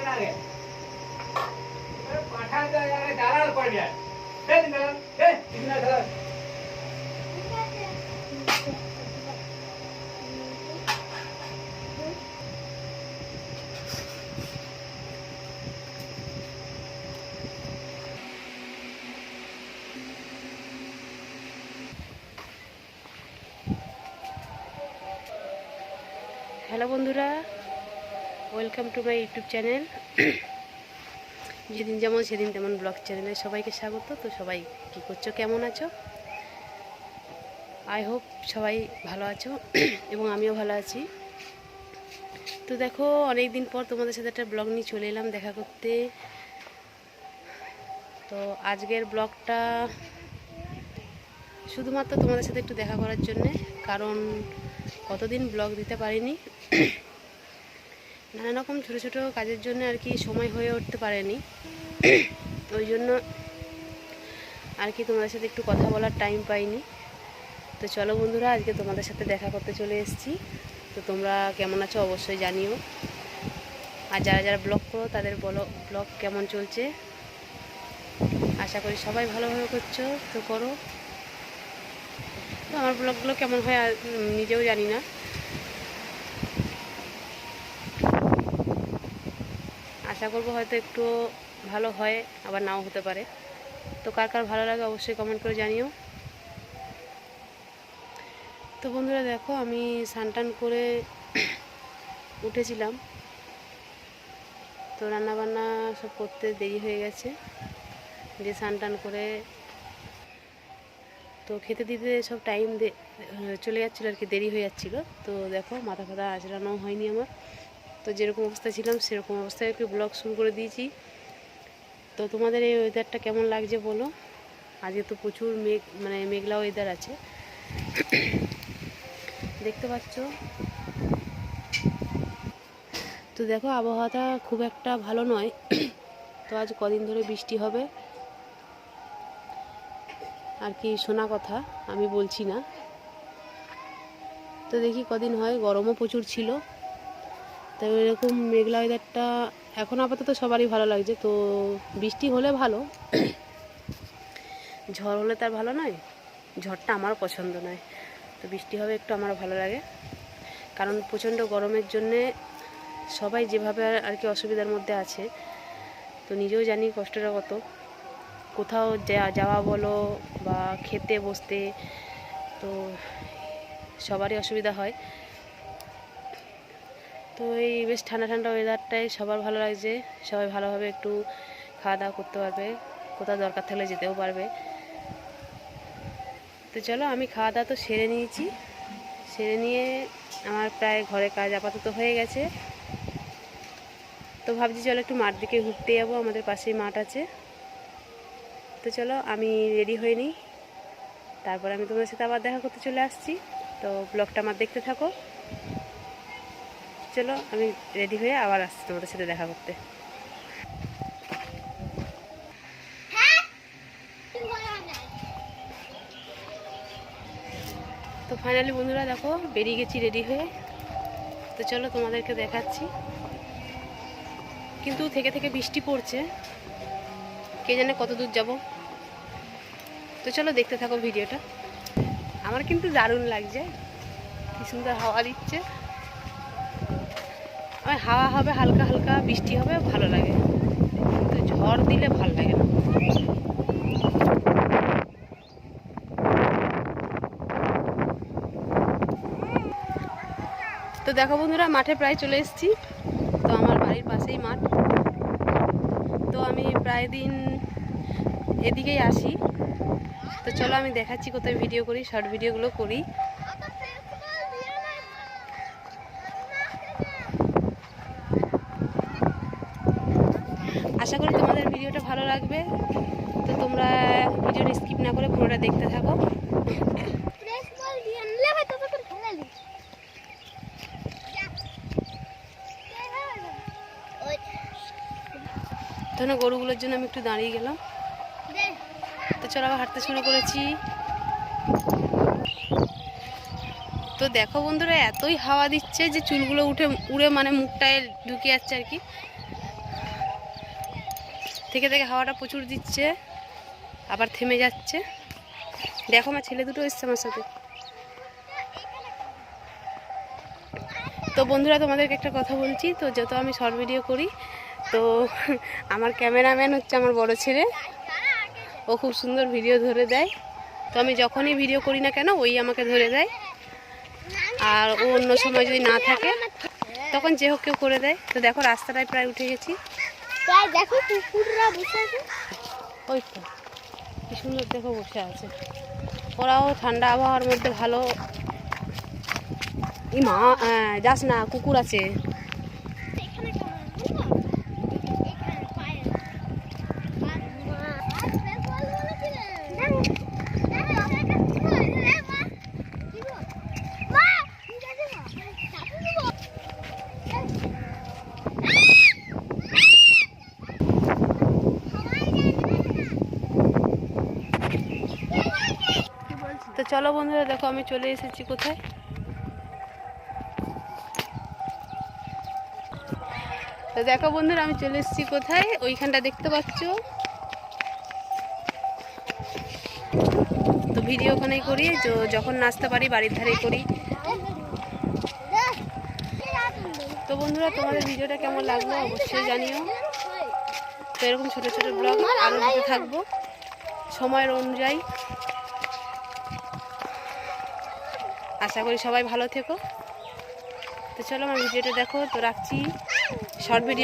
লাগে পাঠা দালাল করে যায় এই দালাল এই দালাল হ্যালো বন্ধুরা welcome to my YouTube channel যেদিন যেমন সেদিন তেমন ব্লগ চ্যানেলে সবাইকে স্বাগত। তো সবাই কী করছ? কেমন আছো? আই হোপ সবাই ভালো আছো এবং আমিও ভালো আছি। তো দেখো অনেক দিন পর তোমাদের সাথে একটা ব্লগ নিয়ে চলে এলাম দেখা করতে। তো আজকের ব্লগটা শুধুমাত্র তোমাদের সাথে একটু দেখা করার জন্যে, কারণ কতদিন ব্লগ দিতে পারিনি। নানা রকম ছোটো ছোটো কাজের জন্য আর কি সময় হয়ে উঠতে পারেনি। ওই জন্য আর কি তোমাদের সাথে একটু কথা বলার টাইম পাইনি। তো চলো বন্ধুরা আজকে তোমাদের সাথে দেখা করতে চলে এসেছি। তো তোমরা কেমন আছো অবশ্যই জানিও। আর যারা যারা ব্লগ করো তাদের বলো ব্লগ কেমন চলছে। আশা করি সবাই ভালোভাবে করছ তো করো। তো আমার ব্লগগুলো কেমন হয় আর নিজেও জানি না। আশা করব হয়তো একটু ভালো হয়, আবার নাও হতে পারে। তো কার কার ভালো লাগে অবশ্যই কমেন্ট করে জানিও। তো বন্ধুরা দেখো, আমি স্নান করে উঠেছিলাম। তো রান্নাবান্না সব করতে দেরি হয়ে গেছে। যে স্নান টান করে তো খেতে দিতে সব টাইম চলে যাচ্ছিল আর কি, দেরি হয়ে যাচ্ছিল। তো দেখো মাথা ফাথা আঁচড়ানো হয়নি আমার। তো যেরকম অবস্থায় ছিলাম, সেরকম অবস্থায় একটু ব্লগ শুরু করে দিয়েছি। তো তোমাদের এই ওয়েদারটা কেমন লাগছে বলো? আজকে তো প্রচুর মেঘ মানে মেঘলা ওয়েদার আছে। দেখতে পাচ্ছ? তো দেখো, আবহাওয়াটা খুব একটা ভালো নয়। তো আজ কদিন ধরে বৃষ্টি হবে। আর কি শোনা কথা, আমি বলছি না। তো দেখি কদিন হয়, গরমও প্রচুর ছিল। তো এরকম মেঘলা ওয়েদারটা এখন আপাতত সবারই ভালো লাগছে। তো বৃষ্টি হলে ভালো। ঝড় হলে তার ভালো নয়, ঝড়টা আমার পছন্দ নয়। তো বৃষ্টি হবে একটু আমার ভালো লাগে। কারণ প্রচণ্ড গরমের জন্যে সবাই যেভাবে আর- আর কি অসুবিধার মধ্যে আছে, তো নিজেও জানি কষ্টটা কত। কোথাও যা- যাওয়া বলো বা খেতে বসতে, তো সবারই অসুবিধা হয়। তো এই বেশ ঠান্ডা ঠান্ডা ওয়েদারটাই সবার ভালো লাগছে। সবাই ভালোভাবে একটু খাওয়া দাওয়া করতে পারবে। কোথাও দরকার থাকলে যেতেও পারবে। তো চলো, আমি খাওয়া দাওয়া তো সেরে নিয়েছি। সেরে নিয়ে আমার প্রায় ঘরে কাজ আপাতত হয়ে গেছে। তো ভাবছি চলো একটু মাঠ দিকে ঘুরতে যাব। আমাদের পাশেই মাঠ আছে। তো চলো, আমি রেডি হয়ে নিই। তারপর আমি তোমাদের সাথে আবার দেখা করতে চলে আসছি। তো ব্লগটা আমার দেখতে থাকো। চলো, আমি রেডি হয়ে আবার আসছি তোমাদের সাথে দেখা করতে। তো ফাইনালি বন্ধুরা দেখো, বেরিয়ে গেছি রেডি হয়ে। তো চলো তোমাদেরকে দেখাচ্ছি। কিন্তু থেকে থেকে বৃষ্টি পড়ছে। কে জানে কত দূর যাব। তো চলো দেখতে থাকো ভিডিওটা। আমার কিন্তু দারুণ লাগছে। কি সুন্দর হাওয়া দিচ্ছে। আমার হাওয়া হবে, হালকা হালকা বৃষ্টি হবে, ভালো লাগে। কিন্তু ঝড় দিলে ভালো লাগে না। তো দেখো বন্ধুরা, মাঠে প্রায় চলে এসেছি। তো আমার বাড়ির পাশেই মাঠ। তো আমি প্রায় দিন এদিকেই আসি। তো চলো আমি দেখাচ্ছি, কোথায় ভিডিও করি শর্ট ভিডিওগুলো করি। আশা করি তোমাদের ভিডিওটা ভালো লাগবে। তো তোমরা ভিডিওটা স্কিপ না করে পুরোটা দেখতে থাকো। ধরো গরুগুলোর জন্য আমি একটু দাঁড়িয়ে গেলাম। তো চলো, আবার হাঁটতে শুরু করেছি। তো দেখো বন্ধুরা, এতই হাওয়া দিচ্ছে যে চুলগুলো উঠে, উড়ে মানে মুখটায় ঢুকে যাচ্ছে আর কি। থেকে থেকে হাওয়াটা প্রচুর দিচ্ছে, আবার থেমে যাচ্ছে। দেখো আমার ছেলে দুটো এসছে আমার সাথে। তো বন্ধুরা, তোমাদেরকে একটা কথা বলছি, তো যত আমি শর্ট ভিডিও করি, তো আমার ক্যামেরাম্যান হচ্ছে আমার বড় ছেলে। ও খুব সুন্দর ভিডিও ধরে দেয়। তো আমি যখনই ভিডিও করি না কেন, ওই আমাকে ধরে দেয়। আর ও অন্য সময় যদি না থাকে, তখন যে হোক কেউ করে দেয়। তো দেখো, রাস্তাটায় প্রায় উঠে গেছি। তাই দেখো কুকুররা বসে আছে। ওই তো, কি সুন্দর দেখো বসে আছে। ওরাও ঠান্ডা আবহাওয়ার মধ্যে ভালো। ই মা যাস না, কুকুর আছে এখানে কেমন বুঝলো? এখানে পায়ে। আর মা, আর বেসবল বলেছিলেন। দেখো, দেখো, একটা কুকুর আছে রে, মা। কি গো? মা, ঠিক আছে মা। চাপু দেবো। তো চলো বন্ধুরা, দেখো আমি চলে এসেছি কোথায়? তো দেখো বন্ধুরা, আমি চলে এসেছি কোথায়? ওইখানটা দেখতে পাচ্ছ। তো ভিডিও ওখানেই করি যখন নাচতে পারি, বাড়ির ধারে করি। তো বন্ধুরা, তোমাদের ভিডিওটা কেমন লাগল অবশ্যই জানিও। তো এরকম ছোটো ছোটো ব্লগ আরও দিতে থাকব। সময়ের অনুযায়ী। আশা করি সবাই ভালো থেকো। তো চলো আমার ভিডিওটা দেখো তো রাখছি। Short video